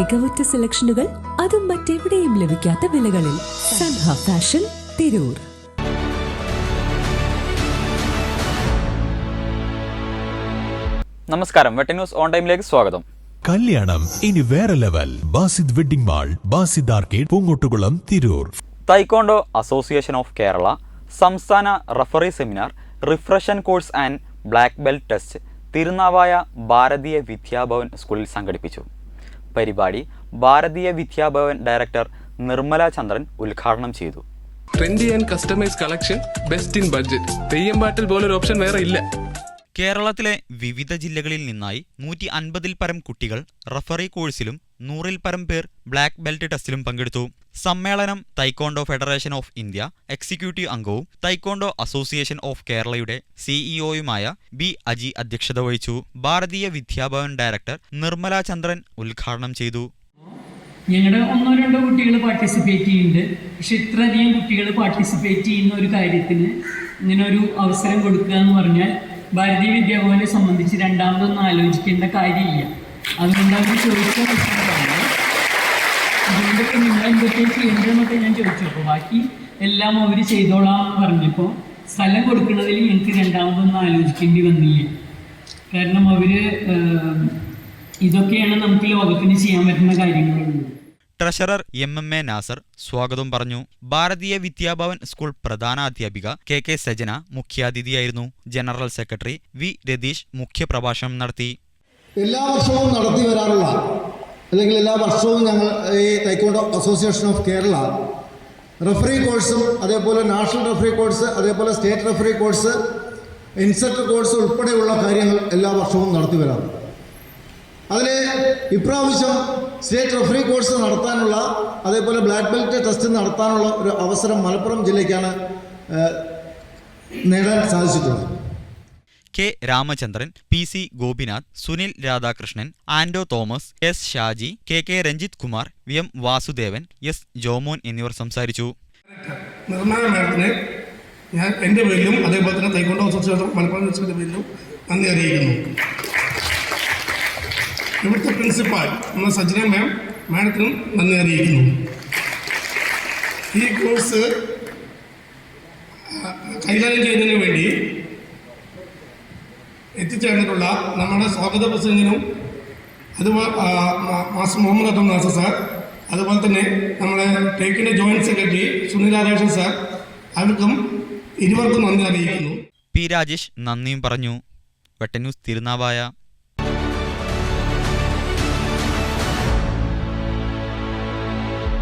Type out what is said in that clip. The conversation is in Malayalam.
മികവുറ്റ സെലക്ഷനുകൾ അതും മറ്റെവിടെയും ലഭിക്കാത്ത വിലകളിൽ സൻഹ ഫാഷൻ തിരൂർ. നമസ്കാരം. വെട്ടി ന്യൂസ് ഓൺ ടൈമിലേക്ക് സ്വാഗതം. കല്യാണം ഇനി വേറെ level. Basid wedding mall Basid arcade Poongottukulam Tirur. Taekwondo association of Kerala സംസ്ഥാന referee seminar refresher course and black belt test Thirunavaya Bharatiya Vidya Bhavan സ്കൂളിൽ സംഘടിപ്പിച്ചു. പരിപാടി ഭാരതീയ വിദ്യാഭവൻ ഡയറക്ടർ നിർമ്മല ചന്ദ്രൻ ഉദ്ഘാടനം ചെയ്തു. Trendy and customise collection best in budget Theyyam പാട്ടിൽ പോലൊരു ഓപ്ഷൻ വേറെ ഇല്ല. കേരളത്തിലെ വിവിധ ജില്ലകളിൽ നിന്നായി നൂറ്റി അൻപതിൽ പരം കുട്ടികൾ റഫറി കോഴ്സിലും നൂറിൽ പരം പേർ ബ്ലാക്ക് ബെൽറ്റ് ടെസ്റ്റിലും പങ്കെടുത്തു. സമ്മേളനം taekwondo federation of India executive അംഗവും തൈക്കോണ്ടോ അസോസിയേഷൻ ഓഫ് കേരളയുടെ സിഇഒയുമായ ബി അജി അധ്യക്ഷത വഹിച്ചു. ഭാരതീയ വിദ്യാഭവൻ ഡയറക്ടർ നിർമ്മല ചന്ദ്രൻ ഉദ്ഘാടനം ചെയ്തു. ഞങ്ങളുടെ ഒന്നോ രണ്ടോ കുട്ടികൾ പാർട്ടിസിപ്പേറ്റ് ചെയ്യുന്നുണ്ട്. പക്ഷെ ഇത്രയധികം കുട്ടികൾ പാർട്ടിസിപ്പേറ്റ് ചെയ്യുന്ന ഒരു കാര്യത്തിന് ഇങ്ങനെ ഒരു അവസരം കൊടുക്കുക എന്ന് പറഞ്ഞാൽ ഭാരതീയ വിദ്യാഭവനെ സംബന്ധിച്ച് രണ്ടാമതൊന്നും ആലോചിക്കേണ്ട കാര്യമില്ല. അതുകൊണ്ട് അവർ ചോദിച്ച പ്രശ്നമാണ് അതുകൊണ്ടൊക്കെ നിങ്ങൾ എന്തൊക്കെ ചെയ്യേണ്ടതെന്നൊക്കെ ഞാൻ ചോദിച്ചു. അപ്പോൾ ബാക്കി എല്ലാം അവർ ചെയ്തോളാം എന്ന് പറഞ്ഞപ്പോൾ സ്ഥലം കൊടുക്കുന്നതിൽ എനിക്ക് രണ്ടാമതൊന്നും ആലോചിക്കേണ്ടി വന്നില്ല. കാരണം അവർ ഇതൊക്കെയാണ് നമുക്ക് ലോകത്തിന് ചെയ്യാൻ പറ്റുന്ന കാര്യങ്ങളുള്ളത്. Treasurer M M A Nasar സ്വാഗതം പറഞ്ഞു. ഭാരതീയ വിദ്യാഭവൻ സ്കൂൾ പ്രധാനാധ്യാപിക കെ കെ സജന മുഖ്യാതിഥിയായിരുന്നു. ജനറൽ സെക്രട്ടറി വി രതീഷ് മുഖ്യപ്രഭാഷണം നടത്തി. എല്ലാ വർഷവും നടത്തി വരാറുള്ള അല്ലെങ്കിൽ എല്ലാ വർഷവും ഞങ്ങൾ ഈ taekwondo association of Kerala referee കോഴ്സും അതേപോലെ നാഷണൽ റഫറി കോഴ്സ് അതേപോലെ state referee course inspector course ഉൾപ്പെടെയുള്ള കാര്യങ്ങൾ എല്ലാ വർഷവും നടത്തി വരാറുണ്ട്. അതിൽ ഇപ്രാവശ്യം സ്റ്റേറ്റ് റഫറി കോഴ്സ് നടത്താനുള്ള അതേപോലെ ബ്ലാക്ക് ബെൽറ്റ് ടെസ്റ്റ് നടത്താനുള്ള ഒരു അവസരം മലപ്പുറം ജില്ലയ്ക്കാണ് നേടാൻ സാധിച്ചിട്ടുള്ളത്. K Ramachandran P C Gopinath Sunil Radhakrishnan Ando Thomas S Shaji K K Ranjith Kumar V M Vasudevan S Jomon എന്നിവർ സംസാരിച്ചു. നിർമ്മാണ ഞാൻ എന്റെ പേരിലും അതേപോലെ തന്നെ തൈക്കൊണ്ടോ അസോസിയേഷൻ മലപ്പുറം പേരിലും നന്ദി അറിയിക്കുന്നു. ഇവിടുത്തെ പ്രിൻസിപ്പാൾ നമ്മുടെ സജ്ജന മാം മാഡത്തിനും നന്ദി അറിയിക്കുന്നു. ഈ കോഴ്സ് കൈകാര്യം ചെയ്യുന്നതിന് വേണ്ടി എത്തിച്ചേർന്നിട്ടുള്ള നമ്മുടെ സ്വാഗത പ്രസംഗനും അതുപോലെ മാസ്റ്റർ മുഹമ്മദ് അബ്ദുൾ നാസർ സാർ അതുപോലെ തന്നെ നമ്മുടെ ടേക്കിന്റെ joint secretary Sunil Radhakrishnan sir അവർക്കും ഇരുവർക്കും നന്ദി അറിയിക്കുന്നു. പി രാജേഷ് നന്ദിയും പറഞ്ഞു. വെട്ടന്യൂസ് തിരുനാവായ